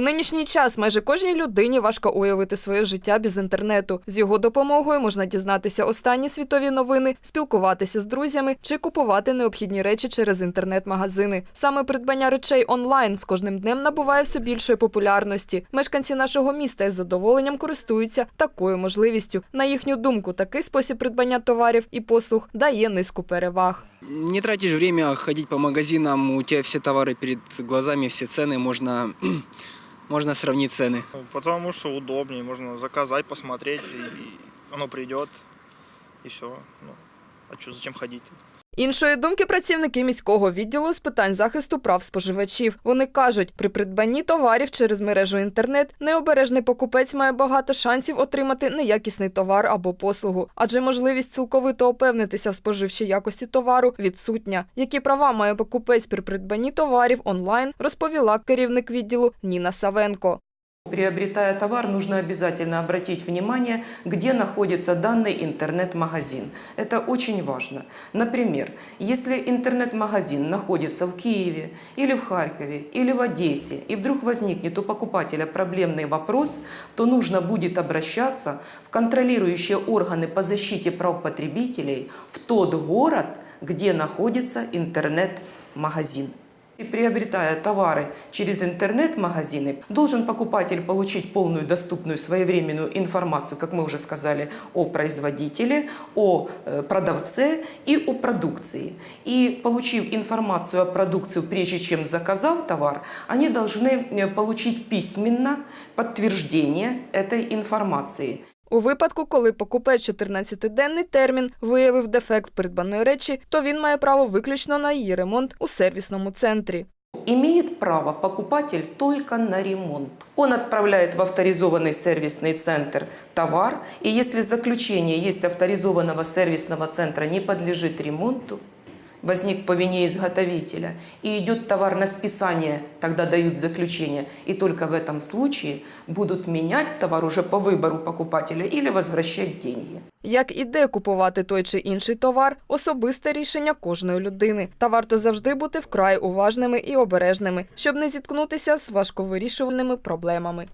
Нинішній час майже кожній людині важко уявити своє життя без інтернету. З його допомогою можна дізнатися останні світові новини, спілкуватися з друзями чи купувати необхідні речі через інтернет-магазини. Саме придбання речей онлайн з кожним днем набуває все більшої популярності. Мешканці нашого міста із задоволенням користуються такою можливістю. На їхню думку, такий спосіб придбання товарів і послуг дає низку переваг. Не тратишь время ходить по магазинам, у тебя все товары перед глазами, все цены, можно, можно сравнить цены. Потому что удобнее, можно заказать, посмотреть, и оно придет, и все. Ну, а что, зачем ходить? Іншої думки працівники міського відділу з питань захисту прав споживачів. Вони кажуть, при придбанні товарів через мережу інтернет необережний покупець має багато шансів отримати неякісний товар або послугу, адже можливість цілковито опевнитися в споживчій якості товару відсутня. Які права має покупець при придбанні товарів онлайн, розповіла керівник відділу Ніна Савенко. Приобретая товар, нужно обязательно обратить внимание, где находится данный интернет-магазин. Это очень важно. Например, если интернет-магазин находится в Киеве или в Харькове или в Одессе, и вдруг возникнет у покупателя проблемный вопрос, то нужно будет обращаться в контролирующие органы по защите прав потребителей в тот город, где находится интернет-магазин. И приобретая товары через интернет-магазины, должен покупатель получить полную доступную своевременную информацию, как мы уже сказали, о производителе, о э, продавце и о продукции. И получив информацию о продукции, прежде чем заказав товар, они должны э, получить письменно подтверждение этой информации. У випадку, коли покупець 14-денний термін виявив дефект придбаної речі, то він має право виключно на її ремонт у сервісному центрі. Имеет право покупатель только на ремонт. Он отправляет в авторизованный сервисный центр товар, и если заключение есть авторизованного сервисного центра не подлежит ремонту, возник по вине изготовителя, и идет товар на списание, тогда дают заключение, и только в этом случае будут менять товар уже по выбору покупателя или возвращать деньги. Як і де купувати той чи інший товар особисте рішення кожної людини. Та варто завжди бути вкрай уважними і обережними, щоб не зіткнутися з важковирішуваними проблемами.